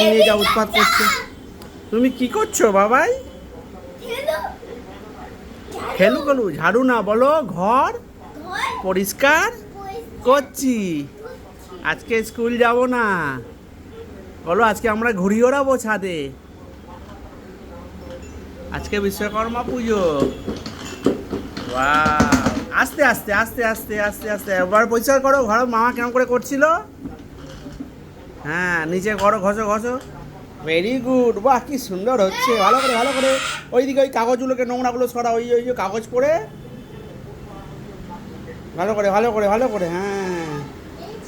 নিয়ে যা উৎপাত করছে তুমি কি করছ বাবাই? খেলু। খেলু ঝাড়ু না বলো ঘর পরিষ্কার করছি। আজকে স্কুল যাব না। বলো আজকে আমরা ঘুরি ওড়াবো ছাদে। আজকে বিশ্বকর্মা পুজো! আস্তে আস্তে আস্তে আস্তে আস্তে আস্তে। এবার পরিষ্কার করো ঘর মামা কেমন করে করছিল? হ্যাঁ নিচে করো ঘষো ঘষো। ভেরি গুড বাহ কি সুন্দর হচ্ছে। ভালো করে ভালো করে। ওইদিকে ওই কাগজগুলোকে নোংরাগুলো সরা ওই ওই যে কাগজ পরে ভালো করে ভালো করে ভালো করে হ্যাঁ।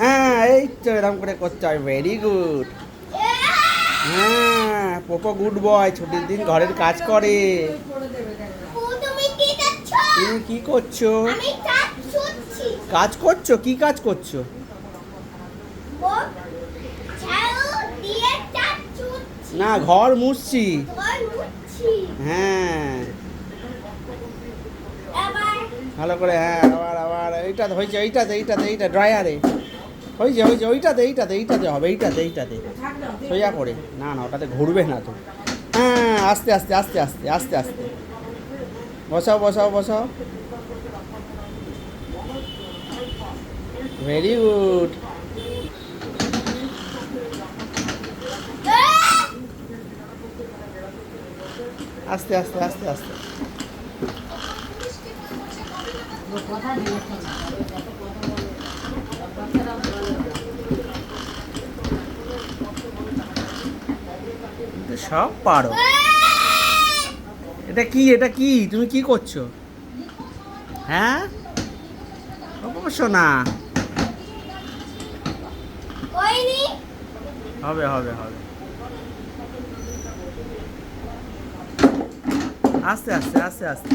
হ্যাঁ এই তো এরকম করে করতে হয়। ভেরি গুড হ্যাঁ পোপো গুড বয় ছুটির দিন ঘরের কাজ করে। তুমি কি করছ? কাজ করছ। কি কাজ করছ? না ঘর মুছছি। হ্যাঁ। ভালো করে হ্যাঁ আবার আবার। এইটাতে হয়েছে এইটাতে এইটাতে এইটা ড্রায়ারে। হয়েছে হয়েছে ওইটাতে এইটাতে এইটাতে হবে এইটাতে এইটাতে। সোজা করে। না না ওটাতে ঘুরবে না তো। হ্যাঁ আস্তে আস্তে আস্তে আস্তে আস্তে আস্তে। বসাও বসাও বসাও। ভেরি গুড আস্তে আস্তে আস্তে আস্তে। সব পারো। এটা কি এটা কি? তুমি কি করছ? হ্যাঁ? অবশ্য না। হবে হবে হবে। আস্তে আস্তে আস্তে আস্তে।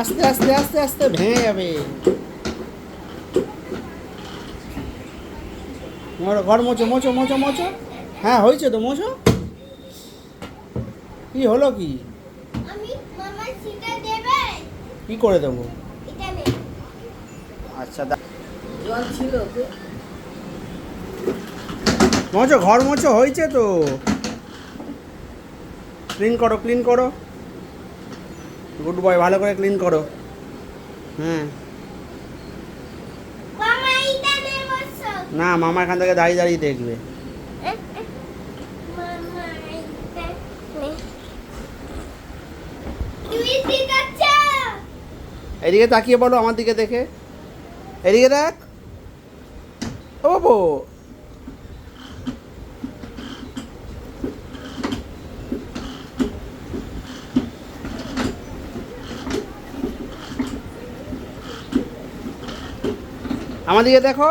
আস্তে আস্তে আস্তে আস্তে ভেঙে যাবে। ঘর মোচো মোচো মোচো মোচো হ্যাঁ হয়েছে তো মোচো কি হলো কি? কি করে দেবো? আচ্ছা দা জল ছিল তো মোচো ঘর মোচো হয়েছে তো। ক্লিন করো ক্লিন করো। গুড বয় ভালো করে ক্লিন করো। হ্যাঁ না মামা এখান থেকে দাঁড়িয়ে দাঁড়িয়ে দেখবে। এদিকে তাকিয়ে বলো আমার দিকে দেখে। এদিকে দেখ। ও বাবু। আমাদেরকে দেখো।